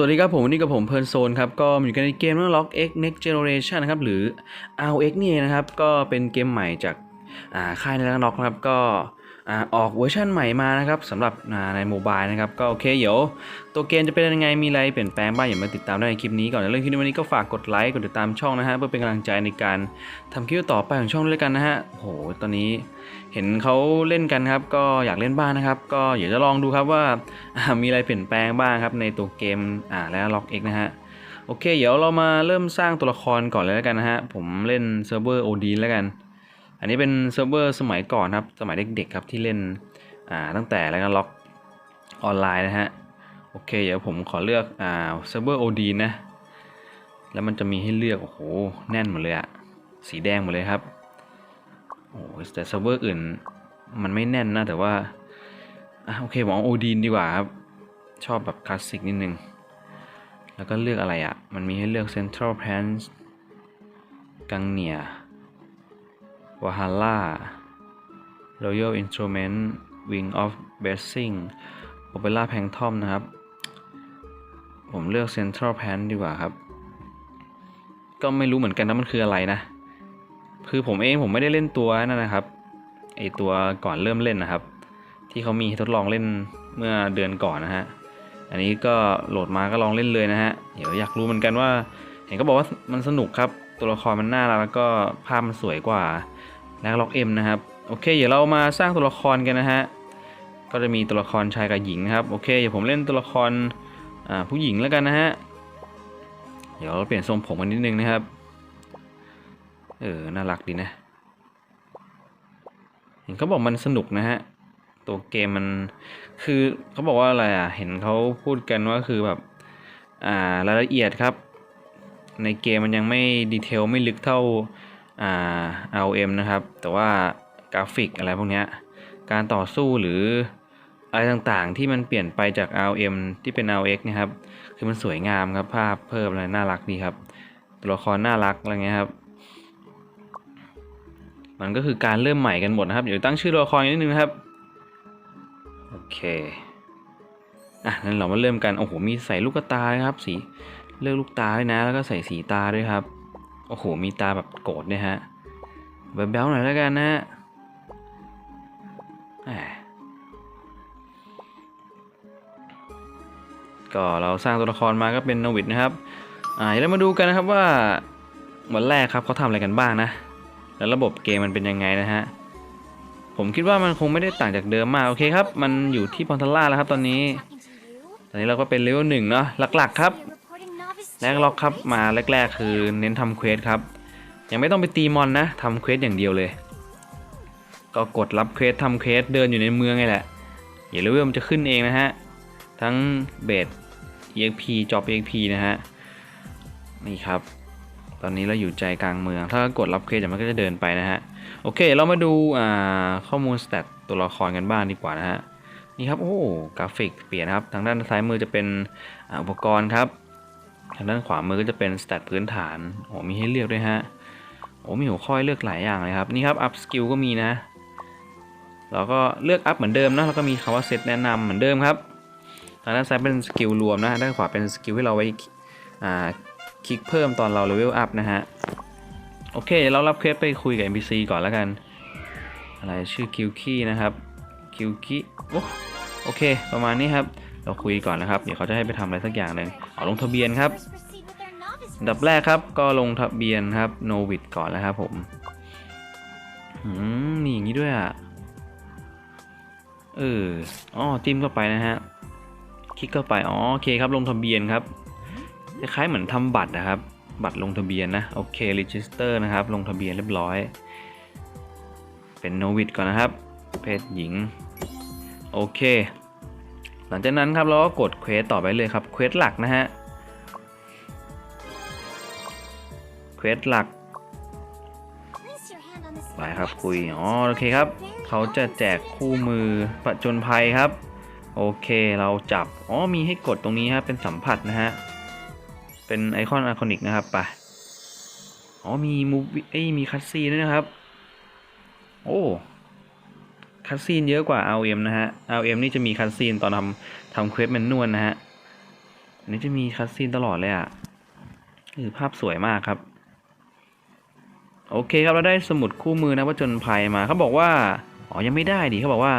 วัสดีครับผมวันนี้กับผมเพลินโซนครับ ก็อยู่กันในเกม Lock X Next Generation นะครับ หรือ RX นี่นะครับ ก็เป็นเกมใหม่จากอ่าค่ายในล็อกนะครับ ก็ ออกเวอร์ชันใหม่มานะครับสำหรับในโมบายนะครับก็โอเคเดี๋ยวตัวเกมจะเป็นยังไงมีอะไรเปลี่ยนแปลงบ้างอย่ามาติดตามได้ในคลิปนี้ก่อนในเรื่องคลิปนี้วันนี้ก็ฝากกดไลค์กดติดตามช่องนะฮะเพื่อเป็นกำลังใจในการทำคลิปต่อไปของช่องด้วยกันนะฮะโหตอนนี้เห็นเขาเล่นกันครับก็อยากเล่นบ้างนะครับ ก็เดี๋ยวจะลองดูครับว่ามีอะไรเปลี่ยนแปลงบ้างครับในตัวเกมอ่าและล็อกเอกนะฮะโอเค เดี๋ยวเรามาเริ่มสร้างตัวละครก่อนเลยแล้วกันนะฮะผมเล่นเซิร์ฟเวอร์โอดีแล้วกัน อันนี้เป็นเซิร์ฟเวอร์สมัยก่อนครับ สมัยเด็กๆครับที่เล่นอ่าตั้งแต่แล้วก็ล็อกออนไลน์นะฮะ โอเค เดี๋ยวผมขอเลือกอ่าเซิร์ฟเวอร์โอดีนะ แล้วมันจะมีให้เลือก โอ้โห แน่นหมดเลยอะสีแดงหมดเลยครับโอ้แต่เซิร์ฟเวอร์อื่นมันไม่แน่นนะ แต่ว่าอะโอเคผมเอาโอดีนดีกว่าครับ ชอบแบบคลาสสิกนิดนึง แล้วก็เลือกอะไรอะ่ะ มันมีให้เลือก Central p a n s กังเนีย วาฮาร่า Royal Instrument Wing of Blessing Opera p a n t o m นะครับ ผมเลือก Central p a n ดีกว่าครับ ก็ไม่รู้เหมือนกันนะมันคืออะไรนะ คือผมเองผมไม่ได้เล่นตัวนั่นนะครับ ไอตัวก่อนเริ่มเล่นนะครับ ที่เขามีทดลองเล่นเมื่อเดือนก่อนนะฮะ อันนี้ก็โหลดมาก็ลองเล่นเลยนะฮะ เดี๋ยวอยากรู้เหมือนกันว่า เห็นก็บอกว่ามันสนุกครับ ตัวละครมันน่ารักแล้วก็ภาพมันสวยกว่า แลกล็อกเอ็มนะครับโอเคเดี๋ยวเรามาสร้างตัวละครกันนะฮะก็จะมีตัวละครชายกับหญิงครับโอเคเดี๋ยวผมเล่นตัวละครผู้หญิงแล้วกันนะฮะเดี๋ยวเราเปลี่ยนทรงผมกันนิดนึงนะครับเออน่ารักดีนะเห็นเขาบอกมันสนุกนะฮะตัวเกมมันคือเขาบอกว่าอะไรอะเห็นเขาพูดกันว่าคือแบบอ่ารายละเอียดครับ ในเกมมันยังไม่ดีเทลไม่ลึกเท่า อ่า ROM นะครับ แต่ว่ากราฟิกอะไรพวกนี้การต่อสู้หรืออะไรต่างๆ ที่มันเปลี่ยนไปจาก ROM ที่เป็น RX นะครับ คือมันสวยงามครับ ภาพเพิ่มอะไรน่ารักดีครับ ตัวละครน่ารักอะไรเงี้ยครับ มันก็คือการเริ่มใหม่กันหมดนะครับ เดี๋ยวตั้งชื่อตัวละครนิดนึงนะครับ โอเค อะงั้นเรามาเริ่มกัน โอ้โห มีใส่ลูกตาด้วยครับ สี เลือกลูกตาด้วยนะ แล้วก็ใส่สีตาด้วยครับ โอ้โห มีตาแบบโกรธด้วยฮะแบบแบ๊วๆหน่อยแล้วกันนะฮะก็เราสร้างตัวละครมาก็เป็นนวิดนะครับ อ่าเดี๋ยวมาดูกันนะครับว่าวันแรกครับเขาทำอะไรกันบ้างนะ แล้วระบบเกมมันเป็นยังไงนะฮะ ผมคิดว่ามันคงไม่ได้ต่างจากเดิมมาก โอเคครับ มันอยู่ที่พอนทัล่าแล้วครับตอนนี้ ตอนนี้เราก็เป็นเลเวลหนึ่งเนาะหลักๆครับ แรกล็อกครับมาแรก ๆ คือเน้นทำเควสครับ ยังไม่ต้องไปตีมอนนะทำเควสอย่างเดียวเลย ก็กดรับเควสทำเควสเดินอยู่ในเมืองไงแหละอย่าเลเวลมันจะขึ้นเองนะฮะ ทั้งเบส EXP จอบ EXP นะฮะ นี่ครับ ตอนนี้เราอยู่ใจกลางเมือง ถ้ากดรับเควสมันก็จะเดินไปนะฮะ โอเค เรามาดูข้อมูลสเตตตัวละครกันบ้างดีกว่านะฮะ นี่ครับ โอ้ กราฟิกเปลี่ยนครับ ทางด้านซ้ายมือจะเป็นอุปกรณ์ครับ ทางด้านขวามือก็จะเป็นสเตตพื้นฐานโอ้มีให้เลือกด้วยฮะโอ้มีหัวข้อเลือกหลายอย่างเลยครับ นี่ครับอัพสกิลก็มีนะเราก็เลือกอัพเหมือนเดิมนะแล้วก็มีคำว่าเซตแนะนำเหมือนเดิมครับทางด้านซ้ายเป็นสกิลรวมนะด้านขวาเป็นสกิลที่เราไว้คลิกเพิ่มตอนเราเลเวลอัพนะฮะโอเคเรารับเควสไปคุยกับ NPC ก่อนแล้วกัน อะไรชื่อคิวคีนะครับคิวคีโอ้โอเค ประมาณนี้ครับ เราคุยก่อนนะครับ เดี๋ยวเขาจะให้ไปทำอะไรสักอย่างหนึ่ง อลงทะเบียนครับอันดับแรกครับก็ลงทะเบียนครับโนวิดก่อนแล้วครับผมอืมมีอย่างนี้ด้วยอะ เอออ๋อจิ้มเข้าไปนะฮะ คลิกเข้าไป อ๋อ โอเคครับ ลงทะเบียนครับ คล้ายๆเหมือนทำบัตรนะครับ บัตรลงทะเบียนนะ โอเค register นะครับ ลงทะเบียนเรียบร้อย เป็นโนวิดก่อนนะครับ เพศหญิง โอเค หลังจากนั้นครับเราก็กดเควสต่อไปเลยครับเควสหลักนะฮะเควสหลักไปครับคุยอ๋อโอเคครับเขาจะแจกคู่มือประจนภัยครับ โอเคเราจับอ๋อมีให้กดตรงนี้ครับเป็นสัมผัสนะฮะเป็นไอคอนไอคอนิกนะครับไปอ๋อมีมูฟเอ้ยมีคัตซีด้วยนะครับ โอ้ คัตซีนเยอะกว่า RM นะฮะ RM นี่จะมีคัตซีนตอนทำทำเควสแมนนวลนะฮะ อันนี้จะมีคัสซีนตลอดเลยอะคือภาพสวยมากครับ โอเคครับเราได้สมุดคู่มือนะว่าจนภัยมาเขาบอกว่า อ๋อ ยังไม่ได้ดิเขาบอกว่า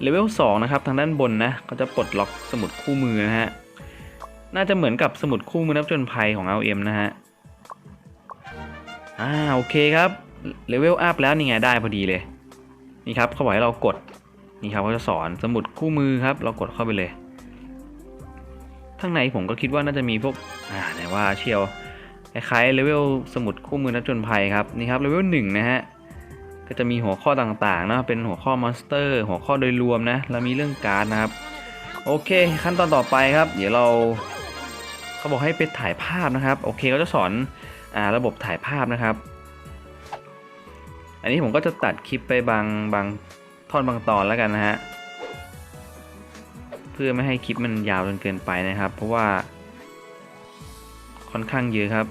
เลเวล2นะครับ ทางด้านบนนะเขาจะปลดล็อกสมุดคู่มือนะฮะ น่าจะเหมือนกับสมุดคู่มือนับจนภัยของ LM นะฮะ อ่า โอเคครับ เลเวลอัพแล้วนี่ไงได้พอดีเลย นี่ครับเขาบอกให้เรากดนี่ครับเขาจะสอนสมุดคู่มือครับ เรากดเข้าไปเลยข้างในผมก็คิดว่าน่าจะมีพวกอ่าไหนว่าเชียวคล้ายๆเลเวลสมุดคู่มือนักจนภัยครับนี่ครับเลเวลหนึ่งนะฮะก็จะมีหัวข้อต่างๆนะเป็นหัวข้อมอนสเตอร์ หัวข้อโดยรวมนะแล้วมีเรื่องการ์ดนะครับ โอเค ขั้นตอนต่อไปครับ เดี๋ยวเราเขาบอกให้ไปถ่ายภาพนะครับ โอเคเขาจะสอนอ่าระบบถ่ายภาพนะครับ อันนี้ผมก็จะตัดคลิปไปบางบางท่อนบางตอนแล้วกันนะฮะ เพื่อไม่ให้คลิปมันยาวจนเกินไปนะครับ เพราะว่า ค่อนข้างเยอะครับ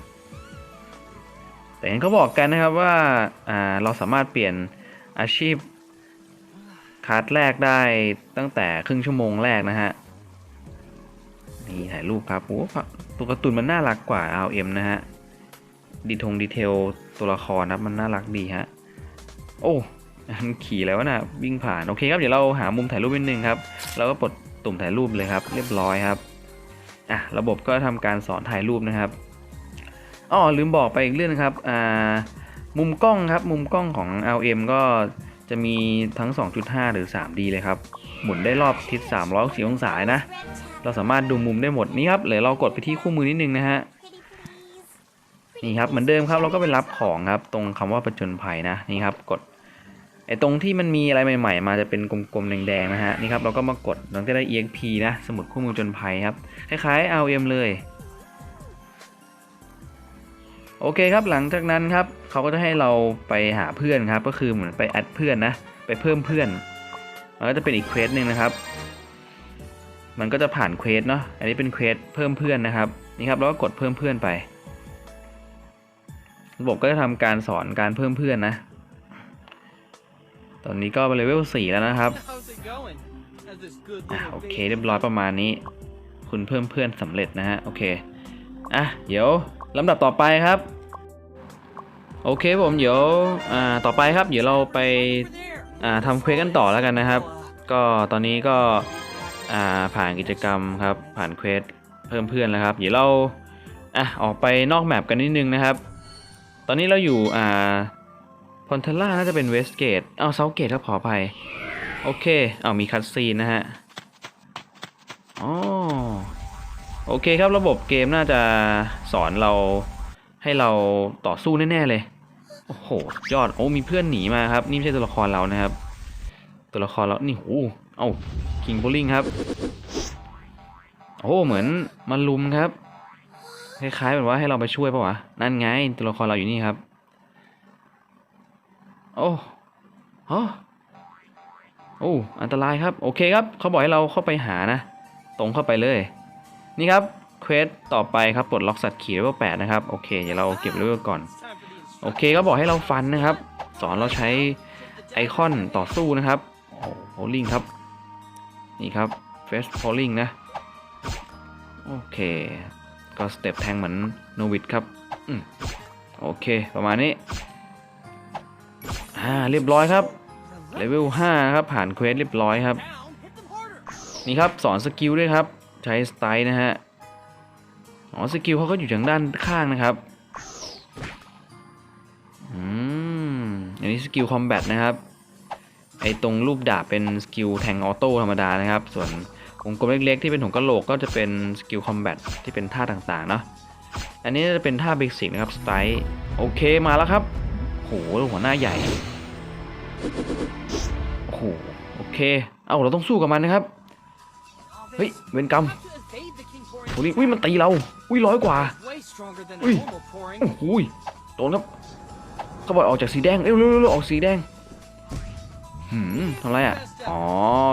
แต่เห็นเขาบอกกันนะครับว่าาเราสามารถเปลี่ยนอาชีพคาร์ดแรกได้ตั้งแต่ครึ่งชั่วโมงแรกนะฮะนี่ถ่ายรูปครับโอ้ตัวการ์ตูนมันน่ารักกว่า RM นะฮะ ดีทงดีเทลตัวละครนะมันน่ารักดีฮะ โอ้มันขี่แล้วนะวิ่งผ่านโอเคครับเดี๋ยวเราหามุมถ่ายรูปนิดนึงครับเราก็กดตุ่มถ่ายรูปเลยครับ เรียบร้อยครับอะระบบก็ทำการสอนถ่ายรูปนะครับอ๋อลืมบอกไปอีกเรื่องนะครับอ่ามุมกล้องครับมุมกล้องของ LM ก็จะมีทั้ง 2.5 หรือ 3D เลยครับ หมุนได้รอบทิศ360องศานะ เราสามารถดูมุมได้หมดนี่ครับเดี๋ยวเรากดไปที่คู่มือนิดนึงนะฮะนี่ครับเหมือนเดิมครับเราก็ไปรับของครับ ตรงคำว่าประจนภัยนะนี่ครับกด ไอ้ตรงที่มันมีอะไรใหม่ๆ มาจะเป็นกลมๆแดงๆนะฮะนี่ครับเราก็มากดเราจะได้ EXP นะสมุดคู่มือจนภัยครับคล้ายๆ LM เลยโอเคครับหลังจากนั้นครับเขาก็จะให้เราไปหาเพื่อนครับก็คือเหมือนไปแอดเพื่อนนะไปเพิ่มเพื่อนมันก็จะเป็นอีกเควสหนึ่งนะครับ มันก็จะผ่านเควสเนาะอันนี้เป็นเควสเพิ่มเพื่อนนะครับนี่ครับแล้วก็กดเพิ่มเพื่อนไประบบก็จะทำการสอนการเพิ่มเพื่อนนะ ตอนนี้ก็เลเวล4แล้วนะครับ How's it going? As this good อะ little โอเค baby เรียบร้อยประมาณนี้ คุณเพิ่มเพื่อนสำเร็จนะฮะ โอเค อะ เดี๋ยวลำดับต่อไปครับ โอเคผมเดี๋ยวอ่าต่อไปครับ เดี๋ยวเราไป there. อ่าทำเควสกันต่อแล้วกันนะครับ ก็ตอนนี้ก็อ่าผ่านกิจกรรมครับ ผ่านเควสเพิ่มเพื่อนแล้วครับ เดี๋ยวเราอะออกไปนอกแมปกันนิดนึงนะครับ ตอนนี้เราอยู่อ่าพ อนเทล่าน่าจะเป็นเวสเกต เอาเซาเกตครับขออภัยโอเค เอามีคัตซีนนะฮะอ๋อโอเคครับระบบเกมน่าจะสอนเราให้เราต่อสู้แน่ ๆ เลย โอ้โห ยอด โอ้มีเพื่อนหนีมาครับ นี่ไม่ใช่ตัวละครเรานะครับ ตัวละครเรา นี่โอ้เอาคิงโบลิงครับ โอ้เหมือนมันลุมครับ คล้ายๆแบบว่าให้เราไปช่วยปะวะ นั่นไง ตัวละครเราอยู่นี่ครับ โอ้ฮะโอ้อันตรายครับ โอเคครับ เขาบอกให้เราเข้าไปหานะ ตรงเข้าไปเลย นี่ครับ เควสต่อไปครับ ปลดล็อกสัตว์ขี่เลเวลแปดนะครับ โอเค เดี๋ยวเราเก็บเลเวลก่อน โอเคก็บอกให้เราฟันนะครับ สอนเราใช้ไอคอนต่อสู้นะครับ โอ้โหลิงครับ นี่ครับเฟสโพลิงนะ โอเค ก็สเต็ปแทงเหมือนโนวิดครับอืมโอเค ประมาณนี้ อ่าเรียบร้อยครับเลเวล5ครับผ่านเควสเรียบร้อยครับ นี่ครับสอนสกิลด้วยครับ ใช้สไตล์นะฮะอ๋อสกิลเขาก็อยู่ทางด้านข้างนะครับอืมอันนี้สกิลคอมแบทนะครับไอตรงรูปดาบเป็นสกิลแทงออโต้ธรรมดานะครับ ส่วนวงกลมเล็กๆ ที่เป็นหัวกะโหลกก็จะเป็นสกิลคอมแบทที่เป็นท่าต่างๆเนาะอันนี้จะเป็นท่าเบสิกนะครับสไตล์โอเคมาแล้วครับโหหัวหน้าใหญ่ โอ้โหโอเค เอาเราต้องสู้กับมันนะครับ เฮ้ย เวนกรรม To evade the king pouring โอ้ยอุ้ยมันตีเรา อุ้ยร้อยกว่า way stronger than a Ui. normal pouring. โอ้โหยโดนครับเขาบอกออกจากสีแดงเร็วเร็วเร็วออกสีแดงหืมทำไรอะ อ๋อ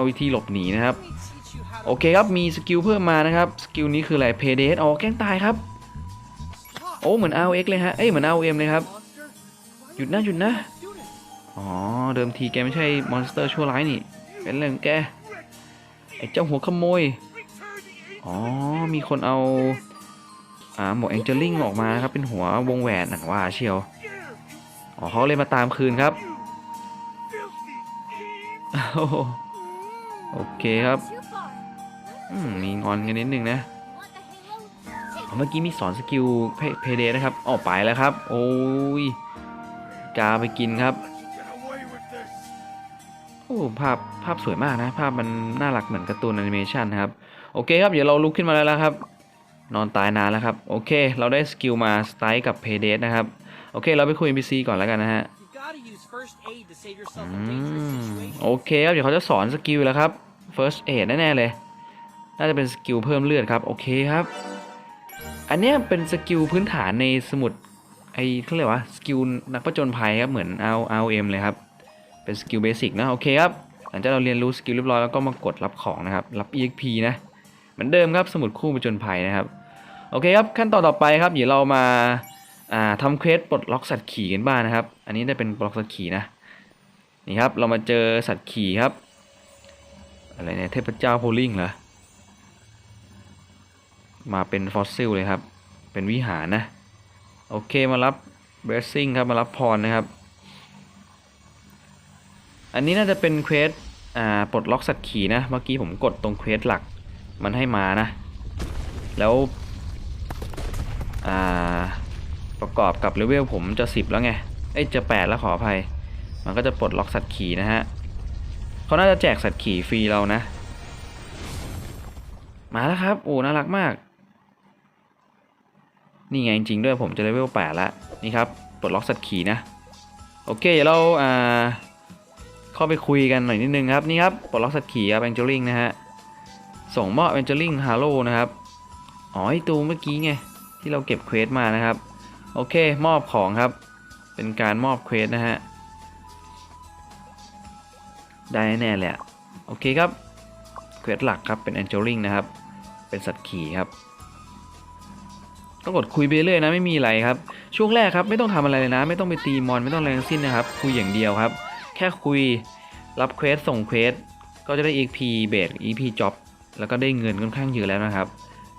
วิธีหลบหนีนะครับ Let me teach you how to โอเคครับ มีสกิลเพิ่มมานะครับ สกิลนี้คืออะไรเพเดสอ๋อแกล้งตายครับ stop. โอ้ เหมือน RX เลยฮะ เอ้ย เหมือน RM เลยครับ Monster. Why หยุดนะ หยุดนะ do this? อ๋อ เดิมทีแกไม่ใช่มอนสเตอร์ชั่วร้ายนี่ เป็นเรื่องแก ไอ้เจ้าหัวขโมย อ๋อ มีคนเอา อ่า หมวกแองเจลิงออกมาครับ เป็นหัววงแหวนหนังว่าเชียว อ๋อเขาเลยมาตามคืนครับ โอ้โหโอเคครับอืมมีงอนกันนิดนึงนะเมื่อกี้มีสอนสกิลเพเดนะครับออกไปแล้วครับ โอ้ยกาไปกินครับ โอ้ภาพภาพสวยมากนะ ภาพมันน่ารักเหมือนการ์ตูนแอนิเมชันนะครับ โอเคครับ เดี๋ยวเราลุกขึ้นมาแล้วนะครับ นอนตายนานแล้วครับ โอเค เราได้สกิลมาสไตล์กับเพเดนะครับ โอเค เราไปคุย NPC ก่อนแล้วกันนะฮะ You gotta use first aid to save อื yourself in dangerous ม situations. โอเคครับ เดี๋ยวเขาจะสอนสกิลแล้วครับ first aid แน่ๆเลย น่าจะเป็นสกิลเพิ่มเลือดครับ โอเคครับ อันเนี้ยเป็นสกิลพื้นฐานในสมุดไอ้เขาเรียกว่าสกิลนักประจนภัยครับ เหมือน R R M เลยครับ เป็นสกิลเบสิกนะโอเคครับหลังจากเราเรียนรู้สกิลเรียบร้อยแล้วก็มากดรับของนะครับรับ EXP นะเหมือนเดิมครับสมุดคู่ประจนภัยนะครับโอเคครับขั้นตอนต่อไปครับเดี๋ยวเรามาอ่าทำเควสปลดล็อกสัตว์ขี่กันบ้างนะครับ อันนี้ได้เป็นปลดล็อกสัตว์ขี่นะนี่ครับเรามาเจอสัตว์ขี่ครับอะไรเนี่ยเทพเจ้าโพลิงเหรอมาเป็นฟอสซิลเลยครับ เป็นวิหารนะ โอเคมารับเบสซิ่งครับ มารับพรนะครับ อันนี้น่าจะเป็นเควสอ่าปลดล็อกสัตว์ขี่นะ เมื่อกี้ผมกดตรงเควสหลักมันให้มานะ แล้วอ่าประกอบกับเลเวลผมจะ 10 แล้วไงเอ้ยจะ8แล้วขออภัย มันก็จะปลดล็อกสัตว์ขี่นะฮะเขาน่าจะแจกสัตว์ขี่ฟรีเรานะ มาแล้วครับ โอ้ น่ารักมาก นี่ไงจริงๆด้วยผมจะเลเวล8แล้วนี่ครับ ปลดล็อกสัตว์ขี่นะ โอเคเดี๋ยวเราอ่า เข้าไปคุยกันหน่อยนิดนึงครับนี่ครับปลดล็อกสัตว์ขี่ครับแองเจลิงนะฮะส่งมอบแองเจลิงฮาโลนะครับอ๋อไอตัวเมื่อกี้ไงที่เราเก็บเควสมานะครับ โอเคมอบของครับ เป็นการมอบเควสนะฮะได้แน่เลยอะโอเคครับเควสหลักครับเป็น Angeling นะครับ เป็นสัตว์ขี่ครับก็กดคุยไปเรื่อยนะไม่มีอะไรครับ ช่วงแรกครับไม่ต้องทำอะไรเลยนะ ไม่ต้องไปตีมอนไม่ต้องอะไรทั้งสิ้นนะครับ คุยอย่างเดียวครับ แค่คุยรับเควสส่งเควสก็จะได้ EP เบส EP job แล้วก็ได้เงินค่อนข้างเยอะแล้วนะครับ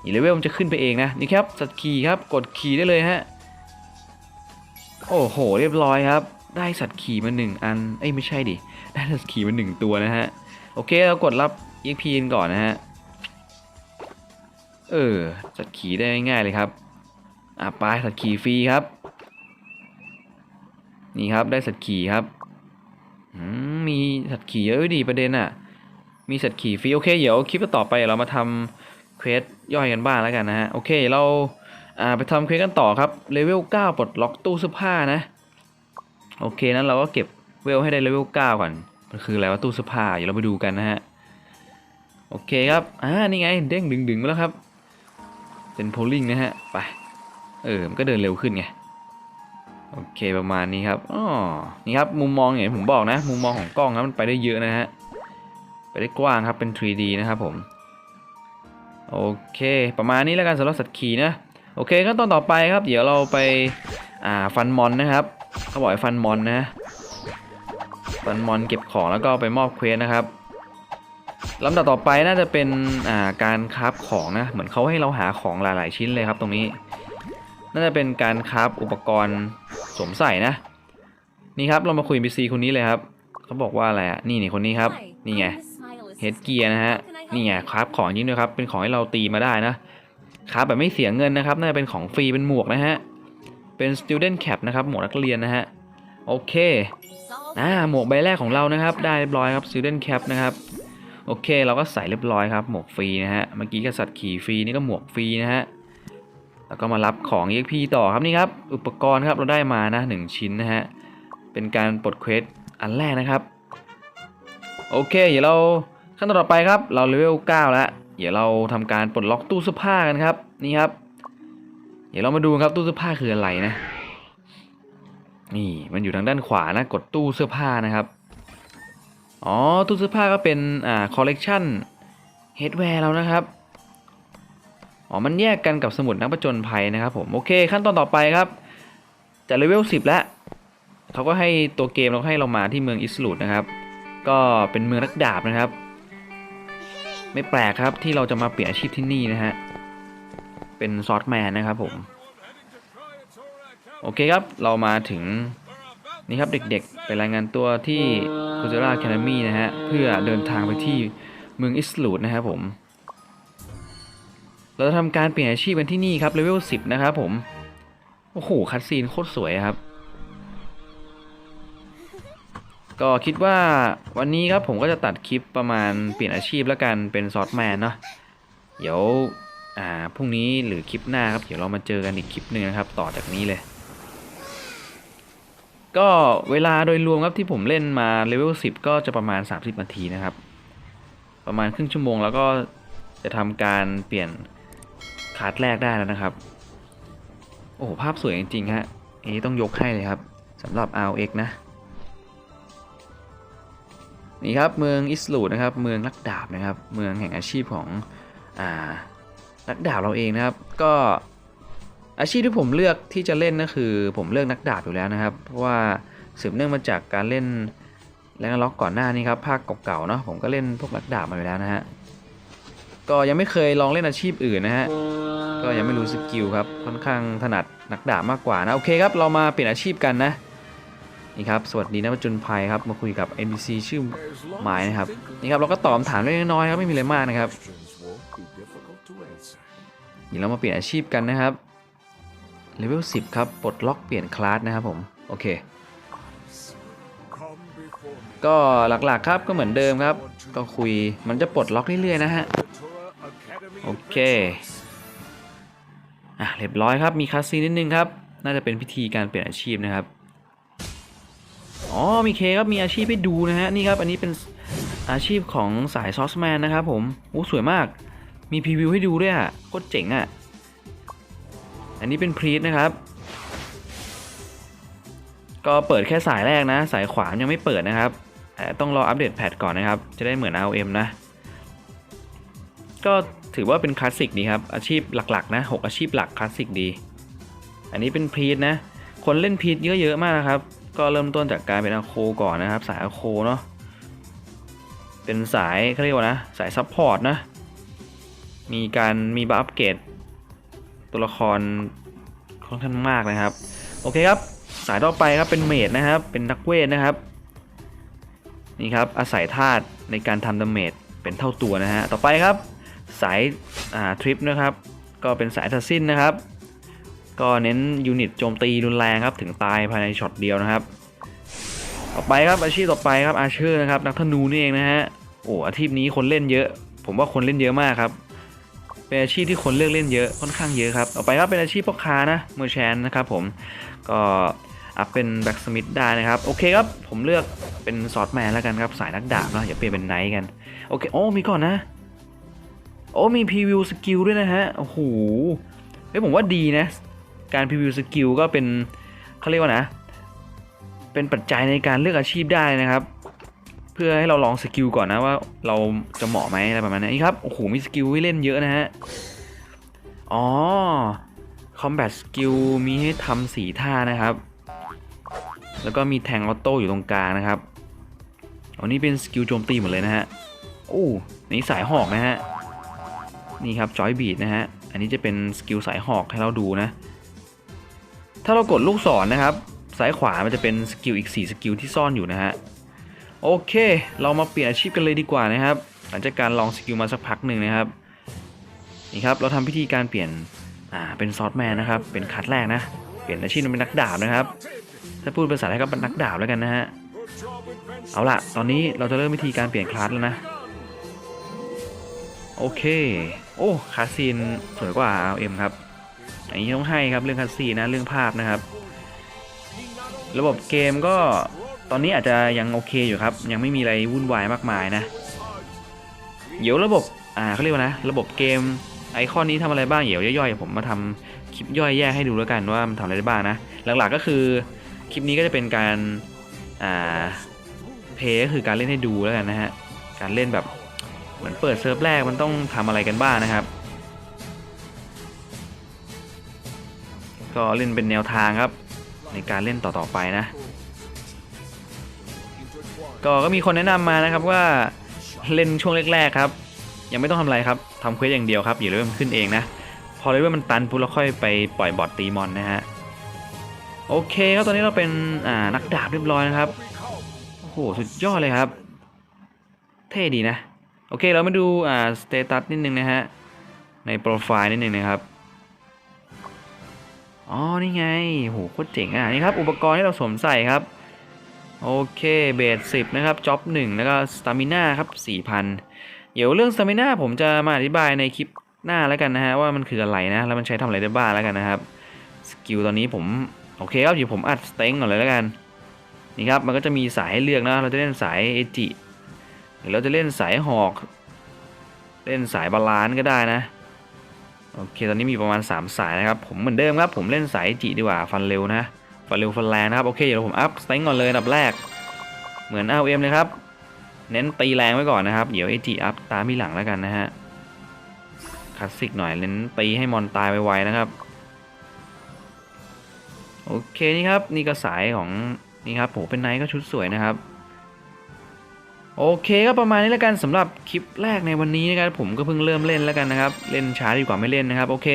อีเลเวลมันจะขึ้นไปเองนะนี่ครับสัตว์ขี่ครับกดขี่ได้เลยฮะโอ้โห เรียบร้อยครับ ได้สัตว์ขี่มาหนึ่งอันเอ้ยไม่ใช่ดิได้สัตว์ขี่มาหนึ่งตัวนะฮะโอเคเรากดรับ EP กันก่อนนะฮะเออสัตว์ขี่ได้ง่ายเลยครับอะไปสัตว์ขี่ฟรีครับ นี่ครับได้สัตว์ขี่ครับ มีสัตว์ขี่เยอะดีประเด็นอะ มีสัตว์ขี่ฟรีโอเคเดี๋ยวคลิปต่อไปเรามาทำเควสย่อยกันบ้างแล้วกันนะฮะโอเคเราอ่าไปทำเควสกันต่อครับเลเวล9ปลดล็อกตู้เสื้อผ้านะโอเคนั้นเราก็เก็บเวลให้ได้เลเวล9ก่อนมันคืออะไรว่าตู้เสื้อผ้าเดี๋ยวเราไปดูกันนะฮะโอเคครับอ่านี่ไงเด้งดึงๆมาแล้วครับ เป็นโพลิงนะฮะไปเออมันก็เดินเร็วขึ้นไง โอเคประมาณนี้ครับอ๋อนี่ครับมุมมองอย่างที่ผมบอกนะ มุมมองของกล้องนะมันไปได้เยอะนะฮะไปได้กว้างครับเป็น 3D นะครับผมโอเคประมาณนี้แล้วกันสำหรับสัตว์ขี่นะโอเคขั้นตอนต่อไปครับ เดี๋ยวเราไปอ่าฟันมอนนะครับเขาบอกให้ฟันมอนนะฟันมอนเก็บของแล้วก็ไปมอบเควสนะครับลำดับต่อไปน่าจะเป็นอ่าการคราฟของนะเหมือนเขาให้เราหาของหลาย ๆ ชิ้นเลยครับตรงนี้ น่าจะเป็นการคราฟอุปกรณ์ สวมใส่นะ นี่ครับเรามาคุย NPC คนนี้เลยครับเขาบอกว่าอะไรอะนี่นี่คนนี้ครับ นี่ไงเฮดเกียร์นะฮะนี่ไงคราฟของจริงด้วยครับเป็นของให้เราตีมาได้นะคราฟแบบไม่เสียเงินนะครับน่าจะเป็นของฟรีเป็นหมวกนะฮะเป็น student cap นะครับหมวกนักเรียนนะฮะโอเคอ่าหมวกใบแรกของเรานะครับ ได้เรียบร้อยครับ student cap นะครับโอเค เราก็ใส่เรียบร้อยครับหมวกฟรีนะฮะเมื่อกี้ก็สัตว์ขี่ฟรีนี่ก็หมวกฟรีนะฮะ แล้วก็มารับของ EXP ต่อครับนี่ครับอุปกรณ์ครับเราได้มานะหนึ่งชิ้นนะฮะเป็นการปลดเควสอันแรกนะครับ โอเค เดี๋ยวเราขั้นตอนต่อไปครับ เราเลเวล9แล้วเดี๋ยวเราทำการปลดล็อกตู้เสื้อผ้ากันครับนี่ครับ เดี๋ยวเรามาดูครับตู้เสื้อผ้าคืออะไรนะ นี่มันอยู่ทางด้านขวานะกดตู้เสื้อผ้านะครับอ๋อตู้เสื้อผ้าก็เป็นอ่าคอลเลกชันเฮดแวร์แล้วนะครับ อ๋อ มันแยกกันกับสมุดนักประจนภัยนะครับผม โอเค ขั้นตอนต่อไปครับ จะเลเวล 10 แล้ว เขาก็ให้ตัวเกมเราให้เรามาที่เมืองอิสลูดนะครับ ก็เป็นเมืองนักดาบนะครับ ไม่แปลกครับที่เราจะมาเปลี่ยนอาชีพที่นี่นะฮะ เป็นซอสแมนนะครับผม โอเคครับ เรามาถึงนี่ครับเด็กๆ ไปรายงานตัวที่คูเซราแคนามีนะฮะ เพื่อเดินทางไปที่เมืองอิสลูดนะครับผม เราจะทำการเปลี่ยนอาชีพกันที่นี่ครับเลเวล10นะครับผม โอ้โหคัดซีนโคตรสวยครับ ก็คิดว่าวันนี้ครับผมก็จะตัดคลิปประมาณเปลี่ยนอาชีพแล้วกันเป็นซอสแมนเนาะเดี๋ยวอ่าพรุ่งนี้หรือคลิปหน้าครับเดี๋ยวเรามาเจอกันอีกคลิปหนึ่งนะครับ ต่อจากนี้เลย ก็เวลาโดยรวมครับที่ผมเล่นมาเลเวล10 ก็จะประมาณ 30 นาทีนะครับ ประมาณครึ่งชั่วโมงแล้วก็จะทำการเปลี่ยน คาดแรกได้แล้วนะครับ โอ้โหภาพสวยจริงๆฮะอันนี้ต้องยกให้เลยครับสำหรับ RX นะ นี่ครับเมืองอิสลูดนะครับ เมืองนักดาบนะครับ เมืองแห่งอาชีพของอ่านักดาบเราเองนะครับ ก็อาชีพที่ผมเลือกที่จะเล่นก็คือผมเลือกนักดาบอยู่แล้วนะครับ เพราะว่าสืบเนื่องมาจากการเล่นแรงล็อกก่อนหน้านี้ครับภาคเก่าๆเนาะผมก็เล่นพวกนักดาบมาอยู่แล้วนะฮะ ก็ยังไม่เคยลองเล่นอาชีพอื่นนะฮะ ก็ยังไม่รู้สกิลครับ ค่อนข้างถนัดนักดาบมากกว่านะ โอเคครับ เรามาเปลี่ยนอาชีพกันนะ นี่ครับ สวัสดีนักผจญภัยครับ มาคุยกับ NPC ชื่อหมายนะครับ นี่ครับเราก็ตอบคำถามเล็กๆน้อยๆครับ ไม่มีอะไรมากนะครับเดี๋ยวเรามาเปลี่ยนอาชีพกันนะครับ เลเวล 10 ครับ ปลดล็อกเปลี่ยนคลาสนะครับผม โอเค ก็หลักๆครับก็เหมือนเดิมครับ ก็คุยมันจะปลดล็อกเรื่อยๆนะฮะ โอเค อะเรียบร้อยครับ มีคาสซีนิดนึงครับ น่าจะเป็นพิธีการเปลี่ยนอาชีพนะครับ อ๋อ มีเคครับ มีอาชีพให้ดูนะฮะ นี่ครับ อันนี้เป็นอาชีพของสายซอสแมนนะครับผมโอ้สวยมาก มีพรีวิวให้ดูด้วยอะโคตรเจ๋งอะอันนี้เป็นพรีตนะครับ ก็เปิดแค่สายแรกนะ สายขวายังไม่เปิดนะครับต่ต้องรออัปเดตแพทก่อนนะครับ จะได้เหมือน ROM นะ ก็ ถือว่าเป็นคลาสสิกดีครับ อาชีพหลักๆ นะหกอาชีพหลักคลาสสิกดี อันนี้เป็นพรีตนะ คนเล่นพรีตเยอะๆมากนะครับ ก็เริ่มต้นจากการเป็นอะโคก่อนนะครับ สายอะโคเนาะ เป็นสายเขาเรียกว่านะ สายซัพพอร์ตนะ มีการมีบัฟอัปเกรดตัวละครค่อนข้างมากนะครับ โอเคครับ สายต่อไปครับเป็นเมดนะครับ เป็นนักเวทนะครับ นี่ครับอาศัยธาตุในการทำดาเมจเป็นเท่าตัวนะฮะ ต่อไปครับ สายาทริปนะครับ ก็เป็นสายทัสซินนะครับ ก็เน้นยูนิตโจมตีรุนแรงครับ ถึงตายภายในช็อตเดียวนะครับ ต่อไปครับอาชีพต่อไปครับอาเชอร์นะครับ นักธนูนี่เองนะฮะโอ้อาชีพนี้คนเล่นเยอะ ผมว่าคนเล่นเยอะมากครับเป็นอาชีพที่คนเลือกเล่นเยอะค่อนข้างเยอะครับต่อไปครับเป็นอาชีพพ่อค้านะเมอร์แชนนะครับผมก็อัพเป็นแบ็กสมิธได้นะครับโอเคครับผมเลือกเป็นซอสแมนแล้วกันครับสายนักดาบเนาะอย่าเปลี่ยนเป็นไนท์กันโอเคโอ้มีก่อนนะ โอ้มีพรีวิวสกิลด้วยนะฮะ โอ้โหเฮ้ยผมว่าดีนะ การพรีวิวสกิลก็เป็นเขาเรียกว่านะ เป็นปัจจัยในการเลือกอาชีพได้นะครับ เพื่อให้เราลองสกิลก่อนนะว่าเราจะเหมาะไหมอะไรประมาณนี้ครับ โอ้โห มีสกิลให้เล่นเยอะนะฮะ อ๋อ combat skill มีให้ทำสีท่านะครับ แล้วก็มีแทงออโต้อยู่ตรงกลางนะครับอันนี้เป็นสกิลโจมตีหมดเลยนะฮะ โอ้นี่สายหอกนะฮะ นี่ครับจอยบีดนะฮะ อันนี้จะเป็นสกิลสายหอกให้เราดูนะ ถ้าเรากดลูกศรนะครับซ้ายขวามันจะเป็นสกิลอีก 4 สกิลที่ซ่อนอยู่นะฮะ โอเค เรามาเปลี่ยนอาชีพกันเลยดีกว่านะครับ หลังจากการลองสกิลมาสักพักหนึ่งนะครับ นี่ครับ เราทำพิธีการเปลี่ยน อ่า เป็นซอสแมนนะครับ เป็นคัดแรกนะ เปลี่ยนอาชีพเป็นนักดาบนะครับ ถ้าพูดภาษาไทยก็เป็นนักดาบแล้วกันนะฮะ เอาล่ะ ตอนนี้เราจะเริ่มวิธีการเปลี่ยนคลาสแล้วนะ โอเค โอ้คาสซีนสวยกว่า RM ครับอันนี้ต้องให้ครับเรื่องคาสซีนนะเรื่องภาพนะครับ ระบบเกมก็ตอนนี้อาจจะยังโอเคอยู่ครับ ยังไม่มีอะไรวุ่นวายมากมายนะ เดี๋ยวระบบอ่าเขาเรียกว่านะ ระบบเกมไอคอนนี้ทำอะไรบ้างเดี๋ยวย่อยๆผมมาทำคลิปย่อยแยกให้ดูแล้วกันว่ามันทำอะไรได้บ้างนะ หลักๆก็คือคลิปนี้ก็จะเป็นการอ่าเพย์ก็คือการเล่นให้ดูแล้วกันนะฮะการเล่นแบบ เหมือนเปิดเซิร์ฟแรกมันต้องทำอะไรกันบ้างนะครับ ก็เล่นเป็นแนวทางครับ ในการเล่นต่อๆไปนะ ก็ก็มีคนแนะนำมานะครับว่าเล่นช่วงแรกๆครับ ยังไม่ต้องทำอะไรครับทำเควสอย่างเดียวครับอย่าเลเวลมันขึ้นเองนะ พอเลเวลมันตันปุ๊บเราค่อยไปปล่อยบอทตีมอนนะฮะโอเคครับตอนนี้เราเป็นอ่านักดาบเรียบร้อยนะครับโอ้โหสุดยอดเลยครับ เท่ดีนะ โอเค เรามาดูอ่าสเตตัสนิดนึงนะฮะ ในโปรไฟล์นิดนึงนะครับอ๋อ นี่ไงโหโคตรเจ๋งอะ นี่ครับ อุปกรณ์ที่เราสวมใส่ครับ โอเค เบสสิบนะครับ จ็อบหนึ่งแล้วก็สตามิน่าครับสี่พันเดี๋ยวเรื่องสตามิน่าผมจะมาอธิบายในคลิปหน้าแล้วกันนะฮะ ว่ามันคืออะไรนะ แล้วมันใช้ทำอะไรได้บ้างแล้วกันนะครับ สกิลตอนนี้ผม โอเคครับเดี๋ยวผมอัดสเต็งก่อนเลยแล้วกัน นี่ครับ มันก็จะมีสายให้เลือกนะ เราจะเล่นสายเอจิ หรือเราจะเล่นสายหอก เล่นสายบาลานก็ได้นะโอเคตอนนี้มีประมาณ 3 สายนะครับผมเหมือนเดิมครับผมเล่นสายจีดีกว่าฟันเร็วนะฟันเร็วฟันแรงนะครับโอเคเดี๋ยวผมอัพสเต็งก่อนเลยอันดับแรก เหมือน RM เอมเลยครับเน้นตีแรงไว้ก่อนนะครับ เดี๋ยว AG อัพตามที่หลังแล้วกันนะฮะคลาสสิกหน่อยเน้นตีให้มอนตายไวๆนะครับโอเคนี่ครับนี่ก็สายของนี่ครับโหเป็นไนท์ก็ชุดสวยนะครับ โอเคก็ประมาณนี้แล้วกันสำหรับคลิปแรกในวันนี้นะครับผมก็เพิ่งเริ่มเล่นแล้วกันนะครับ เล่นช้าดีกว่าไม่เล่นนะครับ โอเค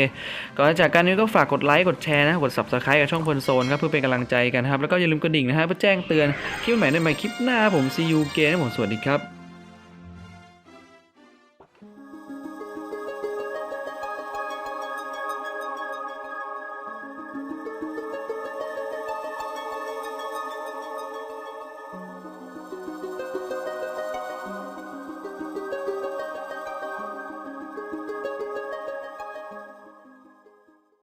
ก่อนจากการนี้ก็ฝากกดไลค์กดแชร์นะกด subscribe กับช่องพลโซนครับเพื่อเป็นกำลังใจกันครับ แล้วก็อย่าลืมกระดิ่งนะฮะเพื่อแจ้งเตือนคลิปใหม่ในใหม่คลิปหน้าผมซีอูเกนผมสวัสดีครับ